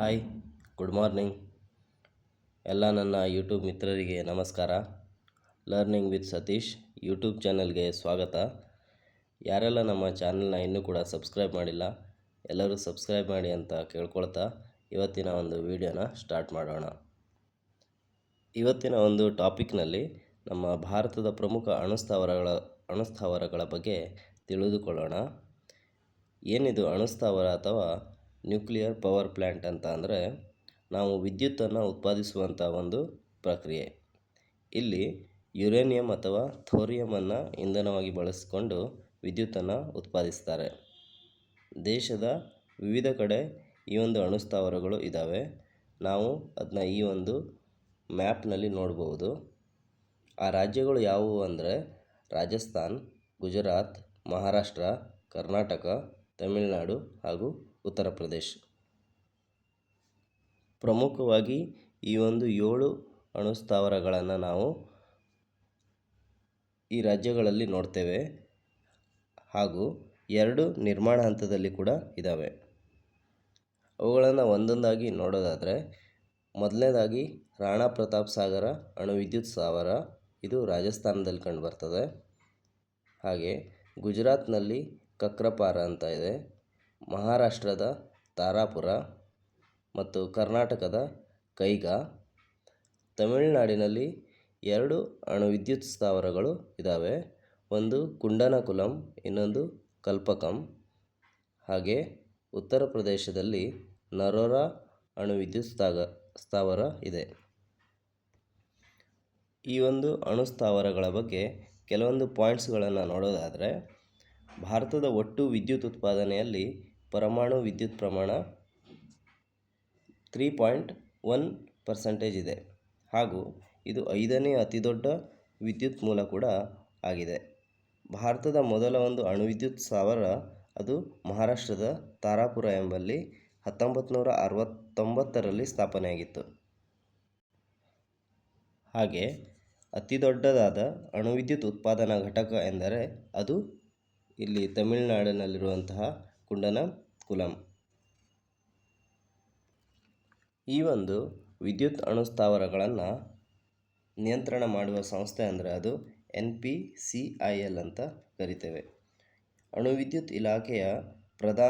Hi, good morning. ಎಲ್ಲ ನನ್ನ YouTube ಮಿತ್ರರಿಗೆ ನಮಸ್ಕಾರ. ಲರ್ನಿಂಗ್ ವಿತ್ ಸತೀಶ್ ಯೂಟ್ಯೂಬ್ ಚಾನಲ್ಗೆ ಸ್ವಾಗತ. ಯಾರೆಲ್ಲ ನಮ್ಮ ಚಾನಲ್ನ ಇನ್ನೂ ಕೂಡ ಸಬ್ಸ್ಕ್ರೈಬ್ ಮಾಡಿಲ್ಲ, ಎಲ್ಲರೂ ಸಬ್ಸ್ಕ್ರೈಬ್ ಮಾಡಿ ಅಂತ ಕೇಳ್ಕೊಳ್ತಾ ಇವತ್ತಿನ ಒಂದು ವಿಡಿಯೋನ ಸ್ಟಾರ್ಟ್ ಮಾಡೋಣ. ಇವತ್ತಿನ ಒಂದು ಟಾಪಿಕ್ನಲ್ಲಿ ನಮ್ಮ ಭಾರತದ ಪ್ರಮುಖ ಅಣುಸ್ಥಾವರಗಳ ಅಣುಸ್ಥಾವರಗಳ ಬಗ್ಗೆ ತಿಳಿದುಕೊಳ್ಳೋಣ. ಏನಿದು ಅಣುಸ್ಥಾವರ ಅಥವಾ ನ್ಯೂಕ್ಲಿಯರ್ ಪವರ್ ಪ್ಲ್ಯಾಂಟ್ ಅಂತ ಅಂದರೆ ನಾವು ವಿದ್ಯುತ್ತನ್ನು ಉತ್ಪಾದಿಸುವಂಥ ಒಂದು ಪ್ರಕ್ರಿಯೆ. ಇಲ್ಲಿ ಯುರೇನಿಯಂ ಅಥವಾ ಥೋರಿಯಮನ್ನು ಇಂಧನವಾಗಿ ಬಳಸಿಕೊಂಡು ವಿದ್ಯುತ್ತನ್ನು ಉತ್ಪಾದಿಸ್ತಾರೆ. ದೇಶದ ವಿವಿಧ ಕಡೆ ಈ ಒಂದು ಅಣುಸ್ಥಾವರಗಳು ಇದ್ದಾವೆ. ನಾವು ಅದನ್ನ ಈ ಒಂದು ಮ್ಯಾಪ್ನಲ್ಲಿ ನೋಡಬಹುದು ಆ ರಾಜ್ಯಗಳು ಯಾವುವು ಅಂದರೆ ರಾಜಸ್ಥಾನ್, ಗುಜರಾತ್, ಮಹಾರಾಷ್ಟ್ರ, ಕರ್ನಾಟಕ, ತಮಿಳುನಾಡು ಹಾಗೂ ಉತ್ತರ ಪ್ರದೇಶ್. ಪ್ರಮುಖವಾಗಿ ಈ ಒಂದು ಏಳು ಅಣುಸ್ಥಾವರಗಳನ್ನು ನಾವು ಈ ರಾಜ್ಯಗಳಲ್ಲಿ ನೋಡ್ತೇವೆ. ಹಾಗೂ ಎರಡು ನಿರ್ಮಾಣ ಹಂತದಲ್ಲಿ ಕೂಡ ಇದ್ದಾವೆ ಅವುಗಳನ್ನು ಒಂದೊಂದಾಗಿ ನೋಡೋದಾದರೆ, ಮೊದಲನೇದಾಗಿ ರಾಣಾ ಪ್ರತಾಪ್ ಸಾಗರ ಅಣು ವಿದ್ಯುತ್ ಸ್ಥಾವರ ಇದು ರಾಜಸ್ಥಾನದಲ್ಲಿ ಕಂಡುಬರ್ತದೆ ಹಾಗೆ ಗುಜರಾತ್ನಲ್ಲಿ ಕಕ್ರಪಾರ ಅಂತ ಇದೆ. ಮಹಾರಾಷ್ಟ್ರದ ತಾರಾಪುರ ಮತ್ತು ಕರ್ನಾಟಕದ ಕೈಗಾ, ತಮಿಳುನಾಡಿನಲ್ಲಿ ಎರಡು ಅಣು ವಿದ್ಯುತ್ ಸ್ಥಾವರಗಳು ಇದ್ದಾವೆ ಒಂದು ಕುಂಡನಕುಲಂ, ಇನ್ನೊಂದು ಕಲ್ಪಕಂ. ಹಾಗೆ ಉತ್ತರ ಪ್ರದೇಶದಲ್ಲಿ ನರೋರಾ ಅಣು ವಿದ್ಯುತ್ ಸ್ಥಾಗ, ಸ್ಥಾವರ ಇದೆ. ಈ ಒಂದು ಅಣು ಸ್ಥಾವರಗಳ ಬಗ್ಗೆ ಕೆಲವೊಂದು ಪಾಯಿಂಟ್ಸ್ಗಳನ್ನು ನೋಡೋದಾದರೆ, ಭಾರತದ ಒಟ್ಟು ವಿದ್ಯುತ್ ಉತ್ಪಾದನೆಯಲ್ಲಿ ಪರಮಾಣು ವಿದ್ಯುತ್ ಪ್ರಮಾಣ ತ್ರೀ ಪಾಯಿಂಟ್ ಒನ್ ಪರ್ಸೆಂಟೇಜ್ ಇದೆ. ಹಾಗೂ ಇದು ಐದನೇ ಅತಿ ದೊಡ್ಡ ವಿದ್ಯುತ್ ಮೂಲ ಕೂಡ ಆಗಿದೆ. ಭಾರತದ ಮೊದಲ ಒಂದು ಅಣು ವಿದ್ಯುತ್ ಸ್ಥಾವರ ಅದು ಮಹಾರಾಷ್ಟ್ರದ ತಾರಾಪುರ ಎಂಬಲ್ಲಿ ಹತ್ತೊಂಬತ್ತು ನೂರ ಅರವತ್ತೊಂಬತ್ತರಲ್ಲಿ ಸ್ಥಾಪನೆಯಾಗಿತ್ತು. ಹಾಗೆ ಅತಿ ದೊಡ್ಡದಾದ ಅಣು ವಿದ್ಯುತ್ ಉತ್ಪಾದನಾ ಘಟಕ ಎಂದರೆ ಅದು ಇಲ್ಲಿ ತಮಿಳುನಾಡಿನಲ್ಲಿರುವಂತಹ ಕುಂಡನ ಕುಲಂ. ಈ ಒಂದು ವಿದ್ಯುತ್ ಅಣುಸ್ಥಾವರಗಳನ್ನು ನಿಯಂತ್ರಣ ಮಾಡುವ ಸಂಸ್ಥೆ ಅಂದರೆ ಅದು N P C I L ಅಂತ ಕರಿತೇವೆ. ಅಣು ವಿದ್ಯುತ್ ಇಲಾಖೆಯ ಪ್ರಧಾ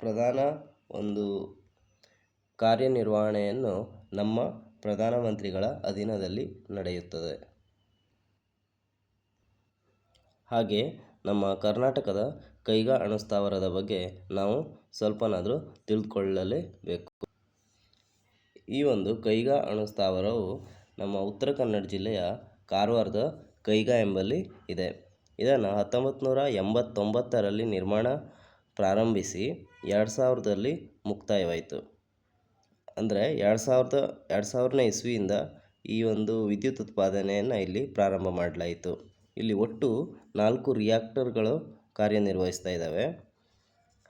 ಪ್ರಧಾನ ಒಂದು ಕಾರ್ಯನಿರ್ವಹಣೆಯನ್ನು ನಮ್ಮ ಪ್ರಧಾನಮಂತ್ರಿಗಳ ಅಧೀನದಲ್ಲಿ ನಡೆಯುತ್ತದೆ. ಹಾಗೆ ನಮ್ಮ ಕರ್ನಾಟಕದ ಕೈಗಾ ಅಣುಸ್ಥಾವರದ ಬಗ್ಗೆ ನಾವು ಸ್ವಲ್ಪನಾದರೂ ತಿಳಿದುಕೊಳ್ಳಲೇಬೇಕು ಈ ಒಂದು ಕೈಗಾ ಅಣುಸ್ಥಾವರವು ನಮ್ಮ ಉತ್ತರ ಕನ್ನಡ ಜಿಲ್ಲೆಯ ಕಾರವಾರದ ಕೈಗಾ ಎಂಬಲ್ಲಿ ಇದೆ. ಇದನ್ನು ಹತ್ತೊಂಬತ್ತು ನೂರ ಎಂಬತ್ತೊಂಬತ್ತರಲ್ಲಿ ನಿರ್ಮಾಣ ಪ್ರಾರಂಭಿಸಿ ಎರಡು ಸಾವಿರದಲ್ಲಿ ಮುಕ್ತಾಯವಾಯಿತು. ಅಂದರೆ ಎರಡು ಸಾವಿರದ, ಎರಡು ಸಾವಿರನೇ ಇಸ್ವಿಯಿಂದ ಈ ಒಂದು ವಿದ್ಯುತ್ ಉತ್ಪಾದನೆಯನ್ನು ಇಲ್ಲಿ ಪ್ರಾರಂಭ ಮಾಡಲಾಯಿತು. ಇಲ್ಲಿ ಒಟ್ಟು ನಾಲ್ಕು ರಿಯಾಕ್ಟರ್ಗಳು ಕಾರ್ಯನಿರ್ವಹಿಸ್ತಾ ಇದ್ದಾವೆ.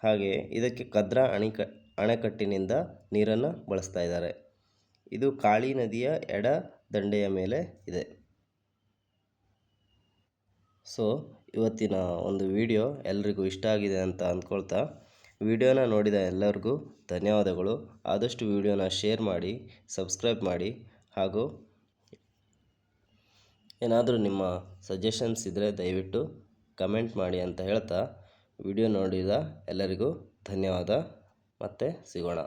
ಹಾಗೆ ಇದಕ್ಕೆ ಕದ್ರಾ ಅಣಿಕ, ಅಣೆಕಟ್ಟಿನಿಂದ ನೀರನ್ನು ಬಳಸ್ತಾ ಇದ್ದಾರೆ. ಇದು ಕಾಳಿ ನದಿಯ ಎಡ ದಂಡೆಯ ಮೇಲೆ ಇದೆ. ಸೊ, ಇವತ್ತಿನ ಒಂದು ವಿಡಿಯೋ ಎಲ್ರಿಗೂ ಇಷ್ಟ ಆಗಿದೆ ಅಂತ ಅಂದ್ಕೊಳ್ತಾ, ವಿಡಿಯೋನ ನೋಡಿದ ಎಲ್ಲರಿಗೂ ಧನ್ಯವಾದಗಳು. ಆದಷ್ಟು ವಿಡಿಯೋನ ಶೇರ್ ಮಾಡಿ, ಸಬ್ಸ್ಕ್ರೈಬ್ ಮಾಡಿ ಹಾಗೂ ಏನಾದರೂ ನಿಮ್ಮ ಸಜೆಷನ್ಸ್ ಇದ್ದರೆ ದಯವಿಟ್ಟು ಕಮೆಂಟ್ ಮಾಡಿ ಅಂತ ಹೇಳ್ತಾ ವಿಡಿಯೋ ನೋಡಿದ ಎಲ್ಲರಿಗೂ ಧನ್ಯವಾದ. ಮತ್ತೆ ಸಿಗೋಣ.